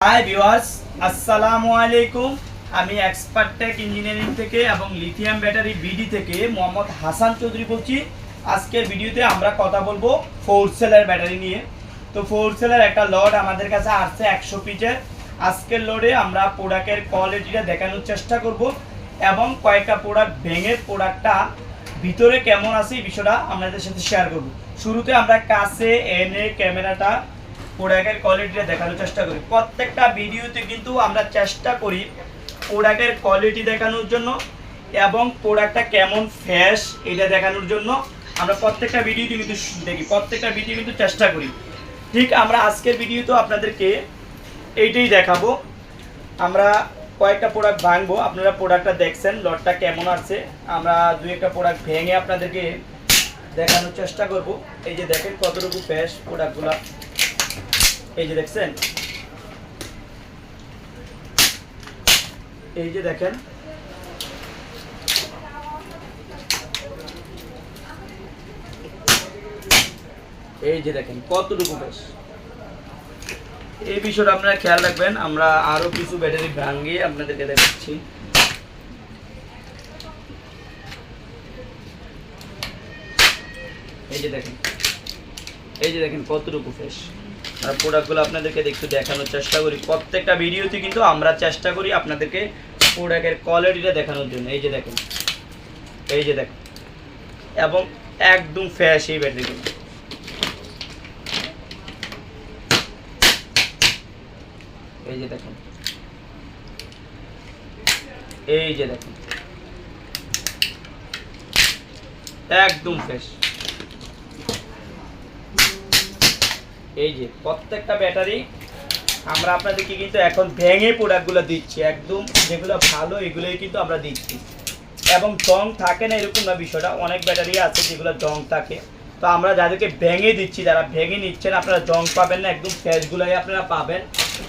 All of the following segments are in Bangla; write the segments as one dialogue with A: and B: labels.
A: হাই ভিউয়ার্স আসসালামু আলাইকুম আমি এক্সপার্ট টেক ইঞ্জিনিয়ারিং থেকে এবং লিথিয়াম ব্যাটারি বিডি থেকে মোহাম্মদ হাসান চৌধুরী বলছি। আজকের ভিডিওতে আমরা কথা বলব ফোর সেলের ব্যাটারি নিয়ে। তো ফোর সেলের একটা লড আমাদের কাছে আসছে একশো পিচের আজকের লোডে আমরা প্রোডাক্টের কোয়ালিটিটা দেখানোর চেষ্টা করব এবং কয়েকটা প্রোডাক্ট ভেঙে প্রোডাক্টটা ভিতরে কেমন আছে এই বিষয়টা আপনাদের সাথে শেয়ার করব। শুরুতে আমরা কাছে এনে ক্যামেরাটা প্রোডাক্টের কোয়ালিটিটা দেখানোর চেষ্টা করি। প্রত্যেকটা ভিডিওতে কিন্তু আমরা চেষ্টা করি প্রোডাক্টের কোয়ালিটি দেখানোর জন্য এবং প্রোডাক্টটা কেমন ফ্রেশ এটা দেখানোর জন্য। আমরা প্রত্যেকটা ভিডিওতে কিন্তু দেখি, প্রত্যেকটা ভিডিও কিন্তু চেষ্টা করি। ঠিক আমরা আজকের ভিডিওতে আপনাদেরকে এইটাই দেখাবো। আমরা কয়েকটা প্রোডাক্ট ভাঙবো, আপনারা প্রোডাক্টটা দেখছেন, লটটা কেমন আছে। আমরা দুই একটা প্রোডাক্ট ভেঙে আপনাদেরকে দেখানোর চেষ্টা করব। এই যে দেখেন কতটুকু ফ্রেশ প্রোডাক্টগুলো এই যে দেখছেন? এই যে দেখেন। এই যে দেখেন, কতটুকু বেশ। এই বিষয়টা আপনারা খেয়াল রাখবেন, আমরা আরও কিছু ব্যাটারি ভাঙিয়ে আপনাদেরকে দেখাচ্ছি। এই যে দেখেন, এই যে দেখেন কতটুকু ফ্রেশ আর প্রোডাক্টগুলো আপনাদেরকে একটু দেখানোর চেষ্টা করি। প্রত্যেকটা ভিডিওতে কিন্তু আমরা চেষ্টা করি আপনাদেরকে প্রোডাক্টের কোয়ালিটিটা দেখানোর জন্য। এই যে দেখেন। এই যে দেখেন। এবং একদম ফ্রেশ এই ব্যাটারিগুলো এই যে দেখুন। এই যে দেখুন। একদম ফ্রেশ এই যে, প্রত্যেকটা ব্যাটারি আমরা আপনাদেরকে কিন্তু এখন ভেঙে প্রোডাক্টগুলো দিচ্ছি। একদম যেগুলো ভালো, এগুলোই কিন্তু আমরা দিচ্ছি। এবং জং থাকে না এরকম না বিষয়টা, অনেক ব্যাটারি আছে যেগুলো জং থাকে। তো আমরা যাদেরকে ভেঙে দিচ্ছি, যারা ভেঙে নিচ্ছেন, আপনারা জং পাবেন না, একদম ফ্রেশগুলোই আপনারা পাবেন।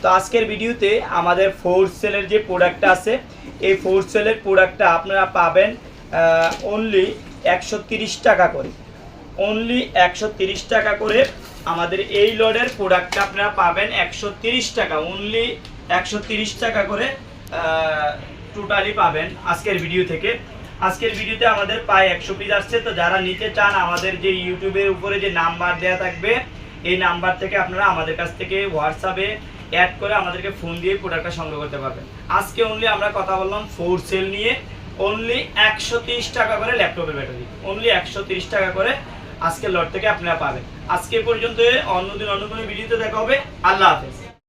A: তো আজকের ভিডিওতে আমাদের ফোর সেলের যে প্রোডাক্টটা আছে, এই ফোর সেলের প্রোডাক্টটা আপনারা পাবেন অনলি একশো টাকা করে। অনলি একশো টাকা করে আমাদের এই লডের প্রোডাক্টটা আপনারা পাবেন একশো টাকা। অনলি একশো টাকা করে টোটালি পাবেন আজকের ভিডিও থেকে। আজকের ভিডিওতে আমাদের প্রায় একশো পিস আসছে। তো যারা নিতে চান, আমাদের যে ইউটিউবের উপরে যে নাম্বার দেওয়া থাকবে, এই নাম্বার থেকে আপনারা আমাদের কাছ থেকে হোয়াটসঅ্যাপে অ্যাড করে আমাদেরকে ফোন দিয়ে প্রোডাক্টটা সংগ্রহ করতে পারবেন। আজকে অনলি আমরা কথা বললাম ফোর সেল নিয়ে। অনলি একশো টাকা করে ল্যাপটপের ব্যাটারি অনলি একশো টাকা করে আজকে লট থেকে আপনারা পাবেন। আজকে পর্যন্ত অন্যদিন অন্য কোনো ভিডিওতে দেখা হবে। আল্লাহ হাফেজ।